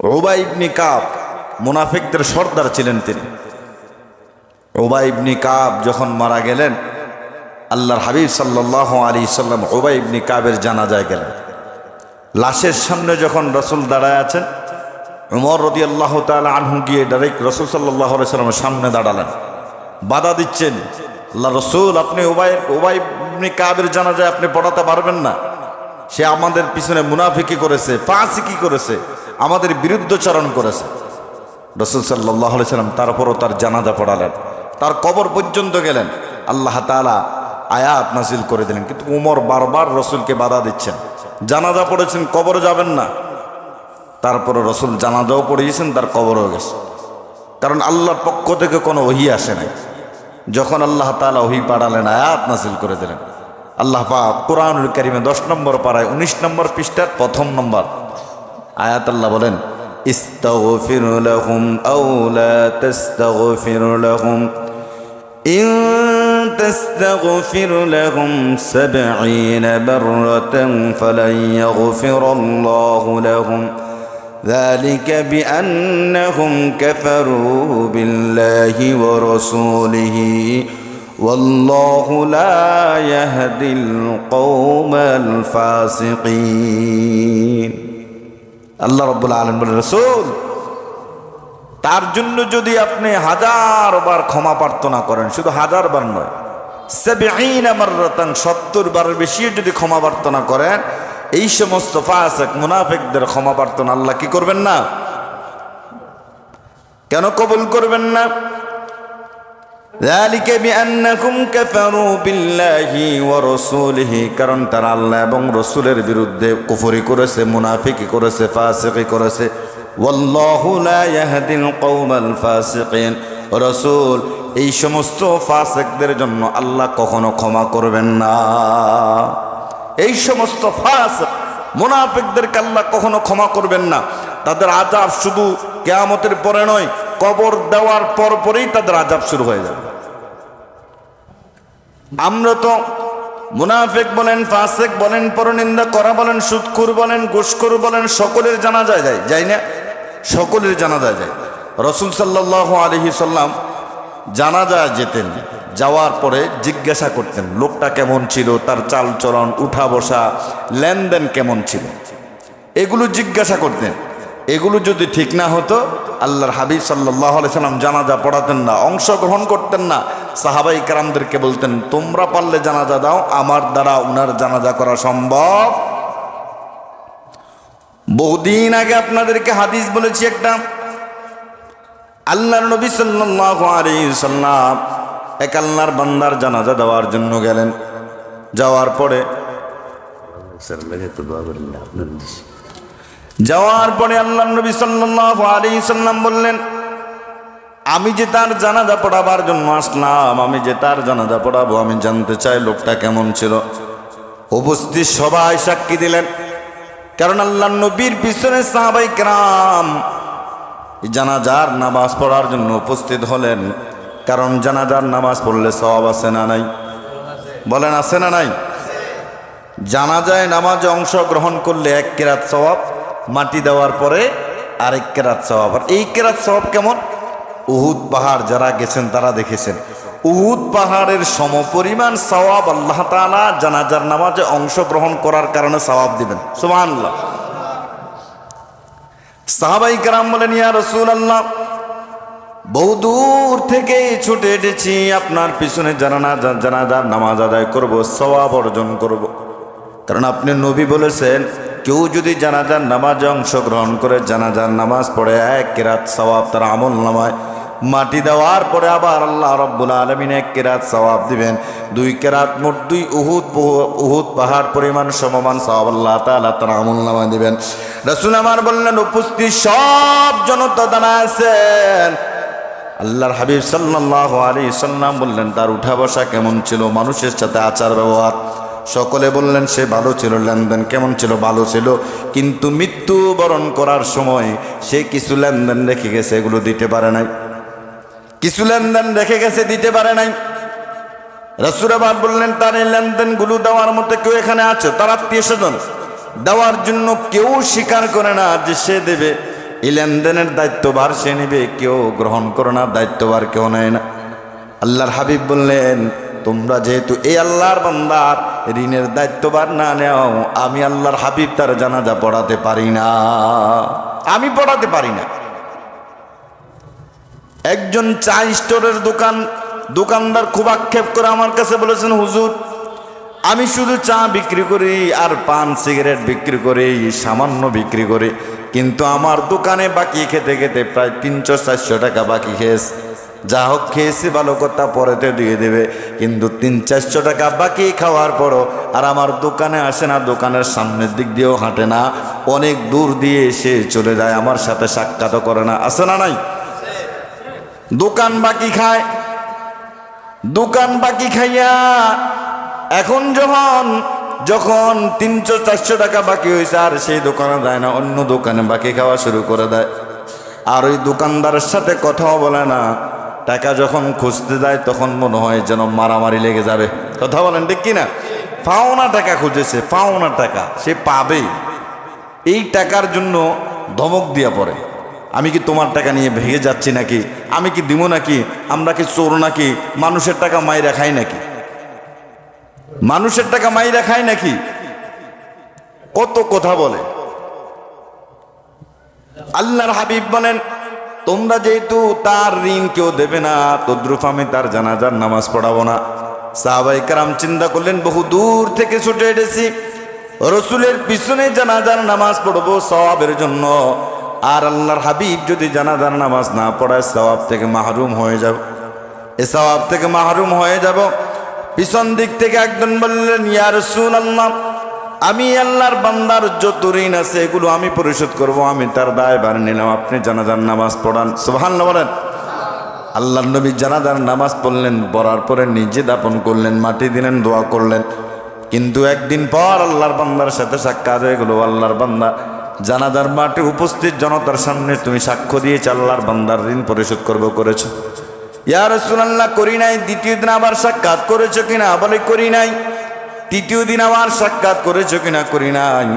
ওবা ইবনি কাব মুনাফিকদের সর্দার ছিলেন তিনি। ওবা ইবনি কাব যখন মারা গেলেন, আল্লাহর হাবিব সাল্লাহ আলী সাল্লাম ওবা ইবনি কাবের জানাজায় গেলেন। লাশের সামনে যখন রসুল দাঁড়ায় আছেন, উমর রদি আল্লাহ তালা আনহু গিয়ে ডাইরেক্ট রসুল সাল্লাহ সাল্লামের সামনে দাঁড়ালেন। বাধা দিচ্ছেন, আল্লাহ রসুল, আপনি ওবাই ওবাই ইবনি কাবের জানাজায় আপনি পড়াতে পারবেন না। সে আমাদের পিছনে মুনাফিকি করেছে, ফাঁসিকি করেছে। আমাদের বিরুদ্ধচারণ করেছে। রসুল সাল্লাহ সাল্লাম তারপরও তার জানাজা পড়ালেন। তার কবর পর্যন্ত গেলেন। আল্লাহ তালা আয়াত নাসিল করে দিলেন। কিন্তু উমর বারবার রসুলকে বাধা দিচ্ছেন। জানাজা পড়েছেন, কবরে যাবেন না। তারপরে রসুল জানাজাও পড়িয়েছেন, তার কবরও গেছে। কারণ আল্লাহর পক্ষ থেকে কোনো ওহি আসে নাই। যখন আল্লাহ তালা ওহি পাঠালেন, আয়াত নাসিল করে দিলেন। আল্লাহ পাক কোরআনুল কারিমে দশ নম্বর পাড়ায় উনিশ নম্বর পৃষ্ঠার প্রথম নম্বর আয়াত আল্লাহ বলেন ইস্তাগফির লাহুম আও লা তাস্তাগফির লাহুম ইন تستغفر لهم سبعين مرة فلن يغفر الله لهم ذلك بأنهم كفروا بالله ورسوله والله لا يهدي القوم الفاسقين আল্লাহ রব্বুল আলম বলে রসুল, তার জন্য যদি আপনি হাজার বার ক্ষমা প্রার্থনা করেন, শুধু হাজার বার নয় সত্তর বারের বেশি যদি ক্ষমা প্রার্থনা করেন, এই সমস্ত ফাসেক মুনাফেকদের ক্ষমা প্রার্থনা আল্লাহ কি করবেন না? কেন কবুল করবেন না? ذلك بأنكم كفروا بالله ورسوله কারণ তারা আল্লাহ এবং রসুলের বিরুদ্ধে কুফরি করেছে মুনাফিকি করেছে ফাসিকি করেছে ওয়াল্লাহু লা ইয়াহদিল কওমাল ফাসিকিন রসুল এই সমস্ত ফাসিকদের জন্য আল্লাহ কখনো ক্ষমা করবেন না এই সমস্ত ফাসিক মুনাফিকদেরকে আল্লাহ কখনো ক্ষমা করবেন না তাদের আজাব শুধু কেয়ামতের পরে নয় কবর দেওয়ার পর পরেই তাদের আজাব শুরু হয়ে যাবে আমরা তো মুনাফেক বলেন, ফাসেক বলেন, পরনিন্দা করা বলেন সুৎকুর বলেন ঘুষখুর বলেন, সকলের জানা যায় যায় যাই না? সকলের জানা যায়। যায় রসুল সাল্লাহ আলহি সাল্লাম জানাজা যেতেন, যাওয়ার পরে জিজ্ঞাসা করতেন, লোকটা কেমন ছিল, তার চালচলন, উঠা বসা, লেনদেন কেমন ছিল? এগুলো জিজ্ঞাসা করতেন। এগুলো যদি ঠিক না হতো, আল্লাহর হাবিব সাল্লাহ আলি সাল্লাম জানাজা পড়াতেন না, অংশগ্রহণ করতেন না সাহাবাই কারামদেরকে বলতেন তোমরা পারলে জানাজা দাও আমার দ্বারা উনার জানাজা করা সম্ভব। বহুদিন আগে আপনাদেরকে হাদিস বলেছি একটা। আল্লাহর নবী সাল্লাহ সাল্লাম এক আল্লাহর বান্দার জানাজা দেওয়ার জন্য গেলেন। যাওয়ার পরে যাওয়ার পরে আল্লাহ নবী সাল্লাহ আলী সাল্লাম বললেন আমি যে তার জানাজা পড়াবার জন্য আসলাম, আমি যে তার জানাজা পড়াবো, আমি জানতে চাই লোকটা কেমন ছিল। উপস্থিত সবাই সাক্ষী দিলেন। কারণ আল্লাহ নবীর পিছনে সাহাবাই ক্রাম জানাজার নামাজ পড়ার জন্য উপস্থিত হলেন। কারণ জানাজার নামাজ পড়লে সব আছে না নাই? বলেন, আছে না নাই? জানাজায় নামাজে অংশগ্রহণ করলে এক কেরাত সবাব মাটি দেওয়ার পরে আরেক কেরাত সবাব আর এই কেরাত সবাব কেমন? উহুদ পাহাড় যারা গেছেন, তারা দেখেছেন। উহুদ পাহাড়ের সমপরিমাণ সওয়াব আল্লাহ তালা জানাজার নামাজে অংশগ্রহণ করার কারণে সওয়াব দিবেন। সুবহানাল্লাহ। সাহাবাই কারাম বলেন, ইয়া রসুল আল্লাহ বহু দূর থেকে ছুটে এসেছি, আপনার পিছনে জানানা জানাজার নামাজ আদায় করব, সওয়াব অর্জন করব। কারণ আপনি নবী বলেছেন, কেউ যদি জানাজার নামাজে অংশগ্রহণ করে, জানাজার নামাজ পড়ে, এক কেরাত সওয়াব তার আমল নামায়। মাটি দেওয়ার পরে আবার আল্লাহ রব্বুল আলমিন এক কেরাত সওয়াব দিবেন। দুই কেরাত মোট দুই উহুদ উহুদ পাহাড় পরিমাণ সমমান সওয়াব আল্লাহ তালা তার আমল নামায় দিবেন। রসুল আমার বললেন, উপস্থিত সব জনতা দাঁড়া আছেন। আল্লাহর হাবিব সাল্লাহ আলী সাল্লাম বললেন, তার উঠা বসা কেমন ছিল? মানুষের সাথে আচার ব্যবহার? সকলে বললেন, সে ভালো ছিল, লেনদেন কেমন ছিল? ভালো ছিল। কিন্তু মৃত্যু বরণ করার সময় সে কিছু লেনদেন রেখে গেছে, এগুলো দিতে পারে নাই। কিছু লেনদেন রেখে গেছে, দিতে পারে নাই। রসুরাবাদ বললেন, তার এই লেনদেনগুলো দেওয়ার মতো কেউ এখানে আছে? তার আত্মীয় স্বজন দেওয়ার জন্য কেউ স্বীকার করে না যে সে দেবে। এই লেনদেনের দায়িত্বভার সে নেবে, কেউ গ্রহণ করে না, দায়িত্বভার কেউ নেয় না। আল্লাহর হাবিব বললেন, তোমরা যেহেতু এই আল্লাহর বান্দার ঋণের দায়িত্বভার না নেও, আমি আল্লাহর হাবিব তার জানাজা পড়াতে পারি না। আমি পড়াতে পারি না। একজন চা স্টোরের দোকান, দোকানদার খুব আক্ষেপ করে আমার কাছে বলেছেন, হুজুর, আমি শুধু চা বিক্রি করি আর পান, সিগারেট বিক্রি করি, সামান্য বিক্রি করি, কিন্তু আমার দোকানে বাকি খেতে খেতে প্রায় তিনশো, চারশো টাকা বাকি খেয়েছে। যা হোক, খেয়েছি, ভালো কথা পরেতে দিয়ে দেবে। কিন্তু তিন, চারশো টাকা বাকি খাওয়ার পরও আর আমার দোকানে আসে না, দোকানের সামনের দিক দিয়েও হাঁটে না। অনেক দূর দিয়ে এসে চলে যায়, আমার সাথে সাক্ষাৎও করে না। আসে না নাই? দোকান বাকি খায়। দোকান বাকি খাইয়া এখন যখন যখন তিনশো চারশো টাকা বাকি হয়েছে আর সেই দোকানে যায় না, অন্য দোকানে বাকি খাওয়া শুরু করে দেয়। আর ওই দোকানদারের সাথে কথাও বলে না। টাকা যখন খুঁজতে যায়, তখন মনে হয় যেন মারামারি লেগে যাবে। কথা বলেন, ঠিক কিনা? পাওনা টাকা খুঁজেছে পাওনা টাকা, সে পাবে এই টাকার জন্য ধমক দিয়া পড়ে। আমি কি তোমার টাকা নিয়ে ভেঙে যাচ্ছি নাকি? আমি কি দিব নাকি? আমরা কি চোর নাকি? মানুষের টাকা মাইরা খাই নাকি? মানুষের টাকা মাইরা খাই নাকি? কত কথা বলে। আল্লাহর হাবিব বলেন, তোমরা যেহেতু তার ঋণ কেউ দেবে না, তদ্রুপ আমি তার জানাজার নামাজ পড়াবো না। সাহাবাই কারাম চিন্তা করলেন, বহু দূর থেকে ছুটে এসেছি। রসুলের পিছনে জানাজার নামাজ পড়ব সওয়াবের জন্য। আর আল্লাহর হাবিব যদি জানাজার নামাজ না পড়ায় সওয়াব থেকে মাহরুম হয়ে যাব। এ সওয়াব থেকে মাহরুম হয়ে যাব। পিছন দিক থেকে একজন বললেন, ইয়া রসুল আল্লাহ আমি আল্লাহর বান্দার যত ঋণ আছে এগুলো আমি পরিশোধ করব, আমি তার দায় বার নিলাম। আপনি জানাজার নামাজ পড়ান। সুবহানাল্লাহ বলেন। আল্লাহ নবী জানাজার নামাজ পড়লেন, পড়ার পরে নিজে দাপন করলেন, মাটি দিলেন, দোয়া করলেন। কিন্তু একদিন পর আল্লাহর বান্দার সাথে সাক্ষাৎ হয়ে গেল। আল্লাহর বান্দা জানাজার মাঠে উপস্থিত জনতার সামনে তুমি সাক্ষ্য দিয়েছ, আল্লাহর বান্দার ঋণ পরিশোধ করব, করেছ। ইয়া রসুলাল্লাহ, করি নাই, দ্বিতীয় দিন আবার সাক্ষাৎ করেছ কিনা? বলে, করি নাই। তৃতীয় দিন আবার সাক্ষাৎ করেছ কিনা? করি নাই।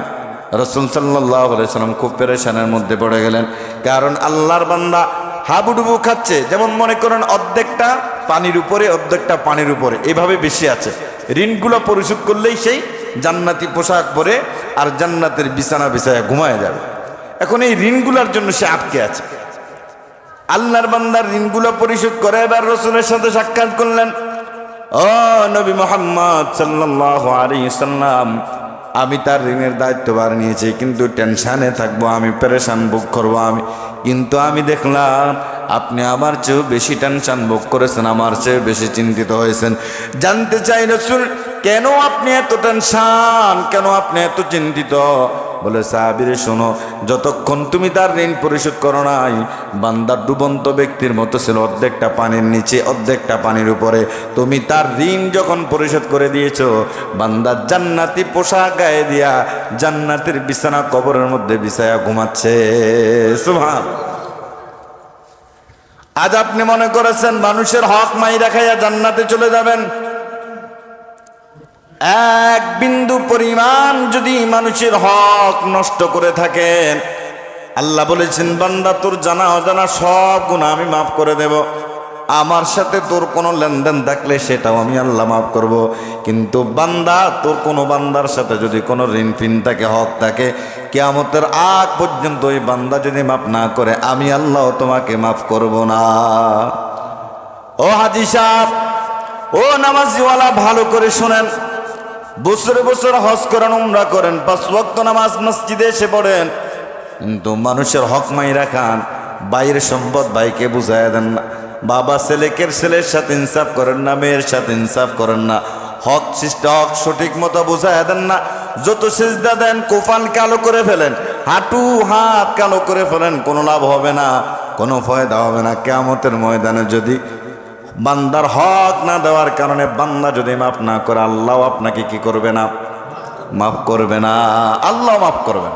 রসুল সাল্লাম খুব পেরেশানের মধ্যে পড়ে গেলেন। কারণ আল্লাহর বান্দা হাবুডুবু খাচ্ছে। যেমন মনে করেন, অর্ধেকটা পানির উপরে, অর্ধেকটা পানির উপরে। এভাবে বেশি আছে। ঋণগুলো পরিশোধ করলেই সেই জান্নাতি পোশাক পরে আর জান্নাতের বিছানা বিছায়া ঘুমায় যাবে। এখন এই ঋণগুলোর জন্য সে আটকে আছে। আল্লাহর বান্দার ঋণগুলো পরিশোধ করে এবার রসুলের সাথে সাক্ষাৎ করলেন। ও নবী মোহাম্মদ সাল্লাহ আলী সাল্লাম, আমি তার ঋণের দায়িত্বভার নিয়েছি, কিন্তু টেনশানে থাকব, আমি পেরেশান বুক করব আমি। কিন্তু আমি দেখলাম আপনি আমার চেয়েও বেশি টেনশান ভোগ করেছেন, আমার চেয়ে বেশি চিন্তিত হয়েছেন। জানতে চাই রসুল কেন আপনি এত টেনশান? কেন আপনি এত চিন্তিত? বলে সাহাবিরে, শোনো, যতক্ষণ তুমি তার ঋণ পরিশোধ করো নাই বান্দার ডুবন্ত ব্যক্তির মতো ছিল, অর্ধেকটা পানির নিচে, অর্ধেকটা পানির উপরে। তুমি তার ঋণ যখন পরিশোধ করে দিয়েছ বান্দার জান্নাতি পোশাক গায়ে দিয়া জান্নাতের বিছানা কবরের মধ্যে বিছায়া ঘুমাচ্ছে। সুভান আজ আপনি মনে করেছেন, মানুষের হক মাই রাখাইয়া জান্নাতে চলে যাবেন। এক বিন্দু পরিমাণ যদি মানুষের হক নষ্ট করে থাকেন, আল্লাহ বলেছেন, বান্দা, তোর জানা অজানা সব গুণ আমি মাফ করে দেব। আমার সাথে তোর কোনো লেনদেন থাকলে সেটাও আমি আল্লাহ মাফ করব। কিন্তু বান্দা, তোর কোনো বান্দার সাথে যদি কোনো ঋণ ফিন থাকে, হক থাকে, কেয়ামতের আগ পর্যন্ত ওই বান্দা যদি মাফ না করে, আমি আল্লাহ তোমাকে মাফ করব না। ও হাজি সাহ ও নামাজিওয়ালা, ভালো করে শোনেন। বছরে বছর হজ করেন, উমরা করেন, পাঁচ ওয়াক্ত নামাজ মসজিদে এসে পড়েন। কিন্তু মানুষের হক মাইরা খান বাইরের সম্পদ ভাইকে বুঝাই দেন না। বাবা ছেলেকের ছেলের সাথে ইনসাফ করেন না, মেয়ের সাথে ইনসাফ করেন না। হক সৃষ্টি হক সঠিক মতো বুঝাই দেন না। যত সিজদা দেন কোফাল কালো করে ফেলেন, হাঁটু, হাত কালো করে ফেলেন, কোনো লাভ হবে না, কোনো ফয়দা হবে না। কেমতের ময়দানে যদি বান্দার হক না দেওয়ার কারণে বান্দা যদি মাফ না করে, আল্লাহ আপনাকে কি করবে না? মাফ করবে না। আল্লাহ মাফ করবেন।